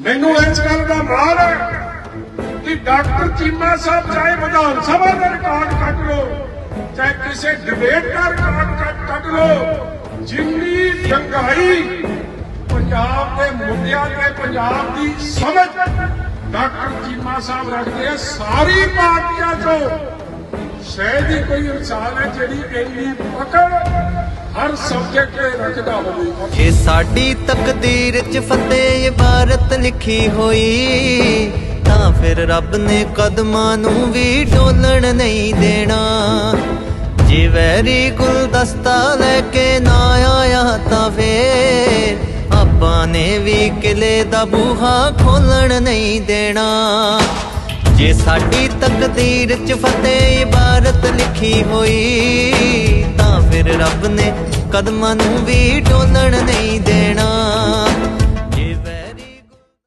ਮੈਨੂੰ ਇਸ ਗੱਲ ਦਾ ਮਾਣ ਹੈ ਕਿ ਡਾਕਟਰ ਚੀਮਾ ਸਾਹਿਬ ਚਾਹੇ ਵਿਧਾਨ ਸਭਾ ਦਾ ਰਿਕਾਰਡ ਕੱਟ ਲੋ ਚਾਹੇ ਕਿਸੇ ਡਿਬੇਟ ਦਾ ਰਿਕਾਰਡ ਕੱਟ ਲੋ ਜਿੰਨੀ ਜੰਗਾਈ ਪੰਜਾਬ ਦੇ ਮੁੱਦਿਆਂ ਤੇ ਪੰਜਾਬ ਦੀ ਸਮਝ ਡਾਕਟਰ ਚੀਮਾ ਸਾਹਿਬ ਰੱਖਦੇ ਆ, ਸਾਰੀ ਪਾਰਟੀਆਂ ਚੋਂ ਸ਼ਾਇਦ ਹੀ ਕੋਈ ਇਨਸਾਨ ਹੈ ਜਿਹੜੀ ਇੰਨੀ ਪਕੜ ਹਰ ਸਬਜੈਕਟ ਤੇ ਰੱਖਦਾ ਹੋਵੇ। ਜੇ ਸਾਡੀ ਤਕਦੀਰ 'ਚ ਫਤਿਹ ਇਬਾਰਤ ਲਿਖੀ ਹੋਈ, ਤਾਂ ਫਿਰ ਰੱਬ ਨੇ ਕਦਮਾਂ ਨੂੰ ਵੀ ਡੋਲਣ ਨਹੀਂ ਦੇਣਾ। ਜੇ ਵੈਰੀ ਗੁਲਦਸਤਾ ਲੈ ਕੇ ਨਾ ਆਇਆ ਤਾਂ ਫੇਰ ਆਪਾਂ ਨੇ ਵੀ ਕਿਲੇ ਦਾ ਬੂਹਾ ਖੋਲਣ ਨਹੀਂ ਦੇਣਾ। ਜੇ ਸਾਡੀ ਤਕਦੀਰ 'ਚ ਫਤਿਹ ਇਬਾਰਤ ਲਿਖੀ ਹੋਈ, ਤਾਂ ਫਿਰ ਰੱਬ ਨੇ ਕਦਮਾਂ ਨੂੰ ਵੀ ਡੋਲਣ ਨਹੀਂ